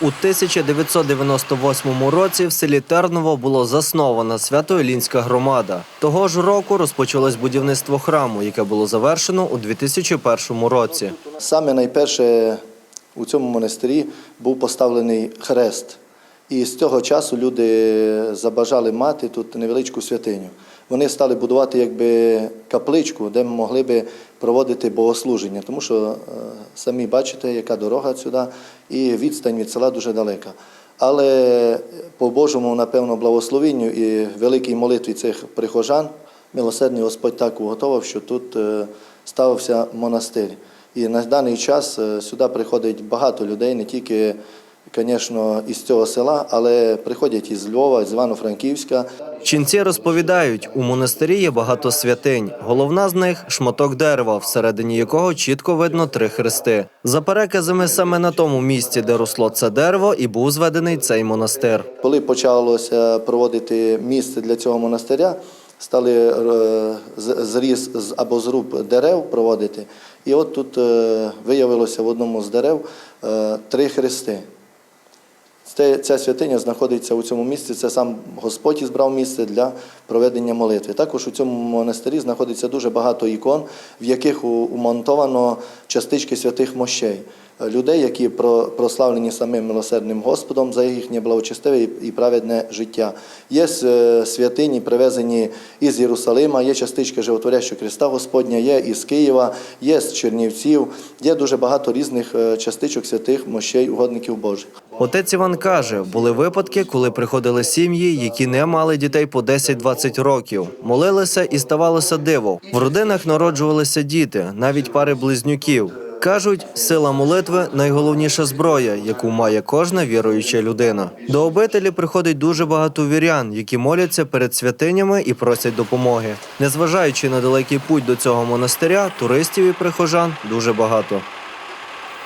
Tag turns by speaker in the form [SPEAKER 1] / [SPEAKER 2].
[SPEAKER 1] У 1998 році в селі Терново було заснована Свято-Ілінська громада. Того ж року розпочалось будівництво храму, яке було завершено у 2001 році.
[SPEAKER 2] Саме найперше у цьому монастирі був поставлений хрест. І з цього часу люди забажали мати тут невеличку святиню. Вони стали будувати якби капличку, де ми могли би проводити богослуження, тому що е, самі бачите, яка дорога сюди, і відстань від села дуже далека. Але по Божому, напевно, благословенню і великій молитві цих прихожан, милосердний Господь так уготовив, що тут е, ставився монастир. І на даний час е, сюди приходить багато людей, не тільки, звісно, із цього села, але приходять із Львова, з Івано-Франківська.
[SPEAKER 1] Ченці розповідають, у монастирі є багато святинь. Головна з них шматок дерева, всередині якого чітко видно три хрести. За переказами, саме на тому місці, де росло це дерево, і був зведений цей монастир.
[SPEAKER 2] Коли почалося проводити місце для цього монастиря, стали е, зріз або зруб дерев проводити. І от тут е, виявилося в одному з дерев е, три хрести. Ця святиня знаходиться у цьому місці. Це сам Господь ізбрав місце для проведення молитви. Також у цьому монастирі знаходиться дуже багато ікон, в яких умонтовано частички святих мощей. Е, Людей, які прославлені самим милосердним Господом за їхнє благочестиве і праведне життя. Є е, святині, привезені із Єрусалима, є частичка животворящого Христа Господня, є із Києва, є з Чернівців, є дуже багато різних е, частичок святих мощей угодників Божих.
[SPEAKER 1] Отець Іван каже, були випадки, коли приходили сім'ї, які не мали дітей по 10-20 років. Молилися і ставалося диво. В родинах народжувалися діти, навіть пари близнюків. Кажуть, сила молитви найголовніша зброя, яку має кожна віруюча людина. До обителі приходить дуже багато вірян, які моляться перед святинями і просять допомоги. Незважаючи на далекий путь до цього монастиря, туристів і прихожан дуже багато.